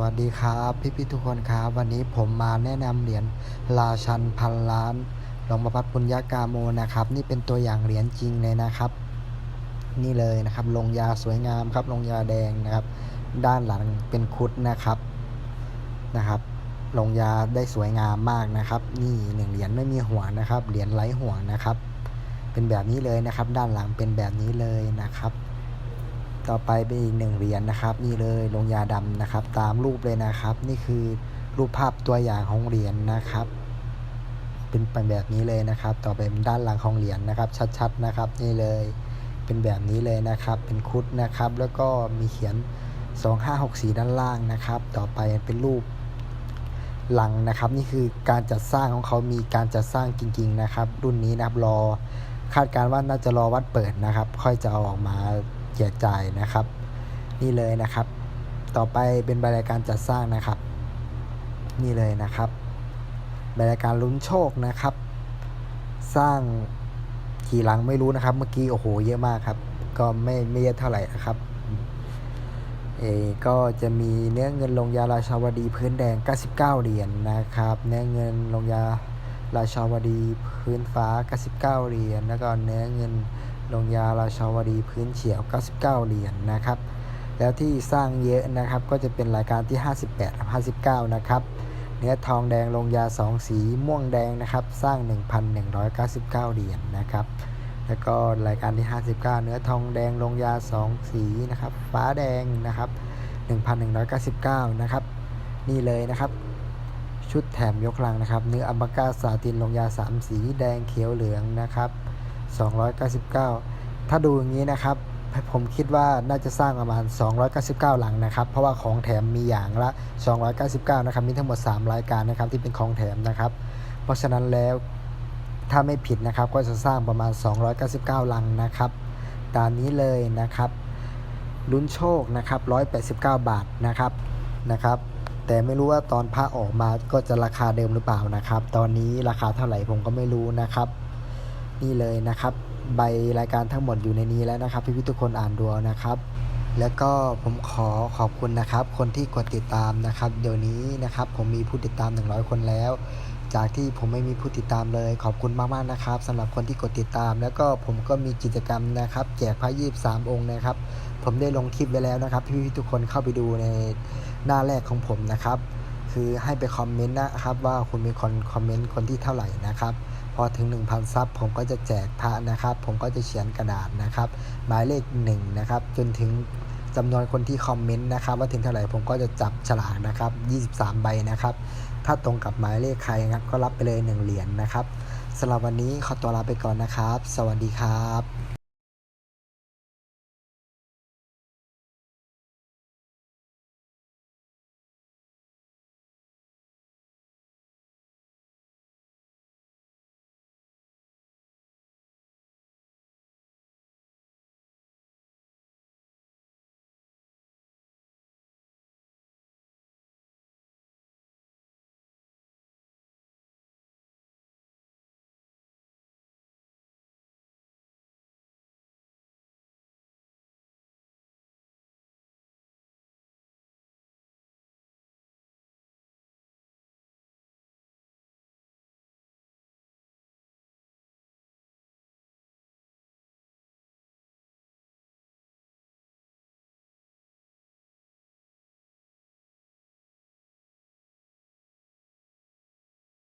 วัสดีครับพี่พี่ทุกคนครับ วันนี้ผมมาแนะนำเหรียญราชันพันล้านหลวงประพัฒปุญญากาโมนะครับ นี่เป็นตัวอย่างเหรียญจริงเลยนะครับ นี่เลยนะครับ ลงยาสวยงามครับ ลงยาแดงนะครับ ด้านหลังเป็นคุดนะครับนะครับ ลงยาได้สวยงามมากนะครับ นี่หนึ่งเหรียญไม่มีห่วนะครับเหรียญไร้ห่วงนะครับ เป็นแบบนี้เลยนะครับ ด้านหลังเป็นแบบนี้เลยนะครับ ต่อไปเป็นอีกหนึ่งเหรียญนะครับ นี่เลยลงยาดำนะครับ ตามรูปเลยนะครับ นี่คือรูปภาพตัวอย่างของเหรียญนะครับ เป็นไปแบบนี้เลยนะครับ ต่อไปเป็นด้านหลังของเหรียญนะครับ ชัดๆนะครับ นี่เลยเป็นแบบนี้เลยนะครับ เป็นคุดนะครับ แล้วก็มีเขียน 2564 ด้านล่างนะครับ ต่อไปเป็นรูปหลังนะครับ นี่คือการจัดสร้างของเขามีการจัดสร้างจริง ๆ นะครับ รุ่นนี้นะครับรอคาดการณ์ว่าน่าจะรอวัดเปิดนะครับ ค่อยจะเอาออกมา แจกจ่ายนะครับ นี่เลยนะครับ ต่อไปเป็นบรายการจัดสร้างนะครับ นี่เลยนะครับบรายการลุ้นโชคนะครับ สร้างกี่หลังไม่รู้นะครับ เมื่อกี้โอ้โหเยอะมากครับ ก็ไม่ไม่เยอะเท่าไหร่นะครับเอก็จะมีเนื้อเงินลงยาราชาวดีพื้นแดง 99 เหรียญนะครับ เนื้อเงินลงยาราชาวดีพื้นฟ้า 99 เหรียญแล้วก็เนื้อเงิน ลงยาราชาวดีพื้นเฉียว 99 เหรียญนะครับ แล้วที่สร้างเยอะนะครับก็จะเป็นรายการที่ 58กับ59 นะครับ เนื้อทองแดงลงยา 2 สีม่วงแดงนะครับ สร้าง 1,199 เหรียญนะครับ แล้วก็รายการที่ 59 เนื้อทองแดงลงยา 2 สีนะครับ ฟ้าแดงนะครับ 1,199 นะครับ นี่เลยนะครับชุดแถมยกลังนะครับ เนื้ออัมบากาสาตินลงยา 3 สีแดงเขียวเหลืองนะครับ 299 ถ้าดูอย่างนี้นะครับ ผมคิดว่าน่าจะสร้างประมาณ 299 หลังนะครับ เพราะว่าของแถมมีอย่างละ 299 นะครับ มีทั้งหมด 3 รายการนะครับที่เป็นของแถมนะครับ เพราะฉะนั้นแล้วถ้าไม่ผิดนะครับก็จะสร้างประมาณ 299 ลังนะครับตามนี้เลยนะครับลุ้นโชคนะครับ 189 บาทนะครับนะครับ แต่ไม่รู้ว่าตอนพระออกมาก็จะราคาเดิมหรือเปล่านะครับ ตอนนี้ราคาเท่าไหร่ผมก็ไม่รู้นะครับ นี่เลยนะครับ ใบรายการทั้งหมดอยู่ในนี้แล้วนะครับ พี่ๆทุกคนอ่านดูนะครับ แล้วก็ผมขอขอบคุณนะครับ คนที่กดติดตามนะครับ เดี๋ยวนี้นะครับ ผมมีผู้ติดตาม 100 คนแล้ว จากที่ผมไม่มีผู้ติดตามเลย ขอบคุณมากๆนะครับสำหรับคนที่กดติดตาม แล้วก็ผมก็มีกิจกรรมนะครับ แจกพระยีบสามองค์นะครับ ผมได้ลงคลิปไว้แล้วนะครับ พี่ๆทุกคนเข้าไปดูในหน้าแรกของผมนะครับ คือให้ไปคอมเมนต์นะครับว่าคุณมีคนคอมเมนต์คนที่เท่าไหร่นะครับ พอถึง 1,000 ซับผมก็จะแจกพระนะครับ ผมก็จะเขียนกระดาษนะครับ หมายเลข1นะครับจนถึงจำนวนคนที่คอมเมนต์นะครับ ว่าถึงเท่าไหร่ผมก็จะจับฉลากนะครับ 23 ใบนะครับ ถ้าตรงกับหมายเลขใครก็รับไปเลย 1 เหรียญนะครับสำหรับวันนี้ขอตัวลาไปก่อนนะครับ สวัสดีครับ